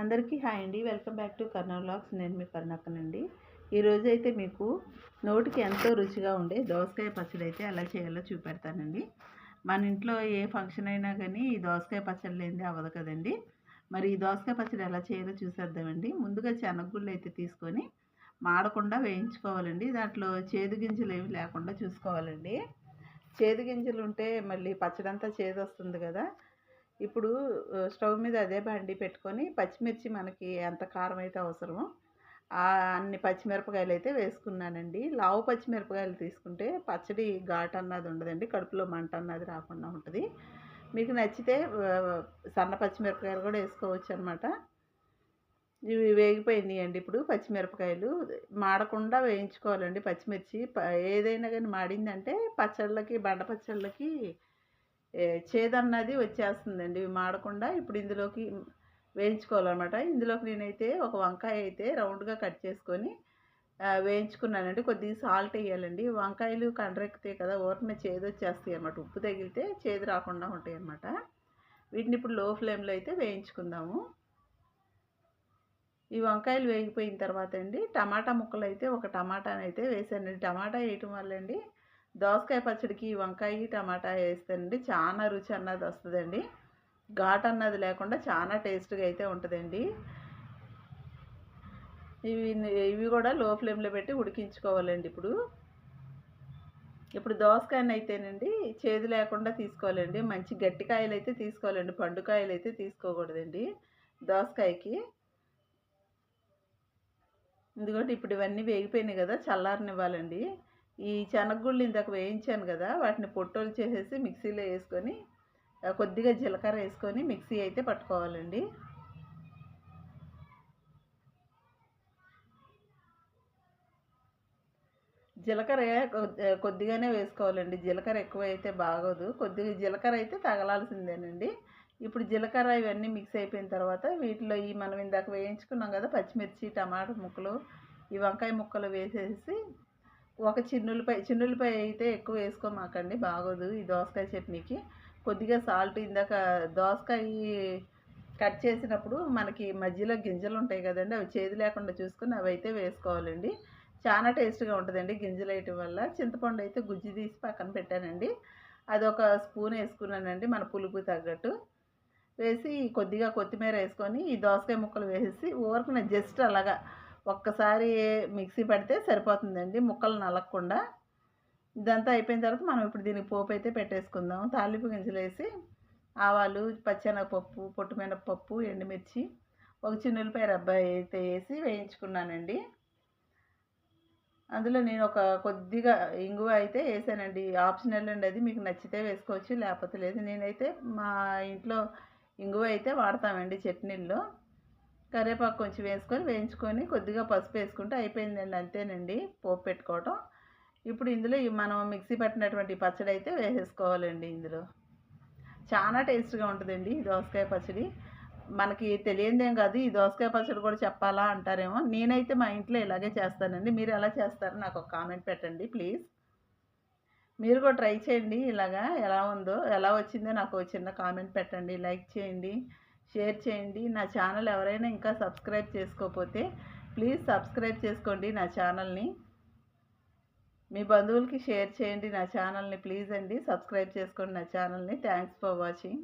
అందరికీ హాయ్ అండి. Welcome back to Karna vlogs. నేను మీ కర్ణక్కనండి. ఈరోజు అయితే మీకు నోటికి ఎంతో రుచిగా ఉండే దోసకాయ పచ్చడి అయితే ఎలా చేయాలో చూపెడతానండి. మన ఇంట్లో ఏ ఫంక్షన్ అయినా కానీ ఈ దోసకాయ పచ్చడి లేనిది అవ్వదు కదండి. మరి ఈ దోసకాయ పచ్చడి ఎలా చేయాలో చూసేద్దామండి. ముందుగా శనగగుళ్ళు అయితే తీసుకొని మాడకుండా వేయించుకోవాలండి. దాంట్లో చేదు గింజలు ఏమి లేకుండా చూసుకోవాలండి. చేదు గింజలు ఉంటే మళ్ళీ పచ్చడి అంతా చేదు వస్తుంది కదా. ఇప్పుడు స్టవ్ మీద అదే బండి పెట్టుకొని పచ్చిమిర్చి మనకి ఎంత కారం అయితే అవసరమో అన్ని పచ్చిమిరపకాయలు అయితే వేసుకున్నానండి. లావు పచ్చిమిరపకాయలు తీసుకుంటే పచ్చడి ఘాట్ అన్నది ఉండదండి కడుపులో మంట అన్నది రాకుండా ఉంటుంది. మీకు నచ్చితే సన్న పచ్చిమిరపకాయలు కూడా వేసుకోవచ్చు అనమాట ఇవి వేగిపోయింది అండి ఇప్పుడు పచ్చిమిరపకాయలు. మాడకుండా వేయించుకోవాలండి పచ్చిమిర్చి. ఏదైనా కానీ మాడిందంటే పచ్చళ్ళకి బండ పచ్చళ్ళకి చేదన్నది వచ్చేస్తుందండి. ఇవి మాడకుండా ఇప్పుడు ఇందులోకి వేయించుకోవాలన్నమాట. ఇందులోకి నేనైతే ఒక వంకాయ అయితే రౌండ్గా కట్ చేసుకొని వేయించుకున్నానండి. కొద్దిగా సాల్ట్ వేయాలండి. వంకాయలు కండ్రెక్కుతాయి కదా ఊరిన చేదు వచ్చేస్తాయి అనమాట ఉప్పు తగిలితే చేదు రాకుండా ఉంటాయి అనమాట వీటిని ఇప్పుడు లో ఫ్లేమ్లో అయితే వేయించుకుందాము. ఈ వంకాయలు వేగిపోయిన తర్వాత అండి టమాటా ముక్కలు అయితే ఒక టమాటాని అయితే వేసానండి. టమాటా వేయటం వల్ల అండి దోసకాయ పచ్చడికి వంకాయ టమాటా వేస్తేనండి చాలా రుచి అన్నది వస్తుందండి. ఘాట్ అన్నది లేకుండా చాలా టేస్ట్గా అయితే ఉంటుందండి. ఇవి ఇవి కూడా లో ఫ్లేమ్లో పెట్టి ఉడికించుకోవాలండి ఇప్పుడు. ఇప్పుడు దోసకాయని అయితేనండి చేదు లేకుండా తీసుకోవాలండి. మంచి గట్టికాయలు అయితే తీసుకోవాలండి. పండుకాయలు అయితే తీసుకోకూడదండి దోసకాయకి. ఎందుకంటే ఇప్పుడు ఇవన్నీ వేగిపోయినాయి కదా చల్లారనివ్వాలండి. ఈ శనగగుళ్ళు ఇందాక వేయించాను కదా వాటిని పొట్టోలు చేసేసి మిక్సీలో వేసుకొని కొద్దిగా జీలకర్ర వేసుకొని మిక్సీ అయితే పట్టుకోవాలండి. జీలకర్ర కొద్దిగానే వేసుకోవాలండి. జీలకర్ర ఎక్కువ అయితే బాగోదు. కొద్దిగా జీలకర్ర అయితే తగలాల్సిందేనండి. ఇప్పుడు జీలకర్ర ఇవన్నీ మిక్స్ అయిపోయిన తర్వాత వీటిలో ఈ మనం ఇందాక వేయించుకున్నాం కదా పచ్చిమిర్చి టమాటా ముక్కలు ఈ వంకాయ ముక్కలు వేసేసి ఒక చిన్నులపై చిన్నులపై అయితే ఎక్కువ వేసుకోమాకండి బాగోదు ఈ దోసకాయ చట్నీకి. కొద్దిగా సాల్ట్ ఇందాక దోసకాయ కట్ చేసినప్పుడు మనకి మధ్యలో గింజలు ఉంటాయి కదండి అవి చేదు లేకుండా చూసుకొని అవి అయితే వేసుకోవాలండి. చాలా టేస్ట్గా ఉంటుందండి గింజలు వేయటం వల్ల. చింతపండు అయితే గుజ్జు తీసి పక్కన పెట్టానండి. అది ఒక స్పూన్ వేసుకున్నానండి మన పులుపు తగ్గట్టు. వేసి కొద్దిగా కొత్తిమీర వేసుకొని ఈ దోసకాయ ముక్కలు వేసి ఊరకున జస్ట్ అలాగా ఒక్కసారి మిక్సీ పడితే సరిపోతుందండి ముక్కలు నలగకుండా ఇదంతా అయిపోయిన తర్వాత మనం ఇప్పుడు దీనికి పోపు అయితే పెట్టేసుకుందాం. తాలింపు గింజలు వేసి ఆవాలు పచ్చెనగపప్పు పొట్టుమినపప్పు ఎండుమిర్చి ఒక చిన్నులపై రబ్బాయి అయితే వేసి వేయించుకున్నానండి. అందులో నేను ఒక కొద్దిగా ఇంగువ అయితే వేసానండి. ఆప్షనల్ అండి అది మీకు నచ్చితే వేసుకోవచ్చు లేకపోతే లేదు. నేనైతే మా ఇంట్లో ఇంగువ అయితే వాడతామండి చట్నీల్లో కరివేపాకు కొంచెం వేసుకొని వేయించుకొని కొద్దిగా పసుపు వేసుకుంటే అయిపోయిందండి అంతేనండి పోపు పెట్టుకోవటం. ఇప్పుడు ఇందులో మనం మిక్సీ పట్టినటువంటి పచ్చడి అయితే వేసేసుకోవాలండి ఇందులో. చాలా టేస్ట్గా ఉంటుందండి ఈ దోసకాయ పచ్చడి. మనకి తెలియదేం కాదు ఈ దోసకాయ పచ్చడి కూడా చెప్పాలా అంటారేమో. నేనైతే మా ఇంట్లో ఇలాగే చేస్తానండి. మీరు ఎలా చేస్తారో నాకు ఒక కామెంట్ పెట్టండి ప్లీజ్. మీరు కూడా ట్రై చేయండి ఇలాగా ఎలా ఉందో ఎలా వచ్చిందో నాకు చిన్న కామెంట్ పెట్టండి లైక్ చేయండి. షేర్ చేయండి. నా ఛానల్ ఎవరైనా ఇంకా సబ్స్క్రైబ్ చేసుకోకపోతే ప్లీజ్ సబ్స్క్రైబ్ చేసుకోండి నా ఛానల్ని. మీ బంధువులకి షేర్ చేయండి నా ఛానల్ని. ప్లీజ్ అండి సబ్స్క్రైబ్ చేసుకోండి నా ఛానల్ని. Thanks for watching.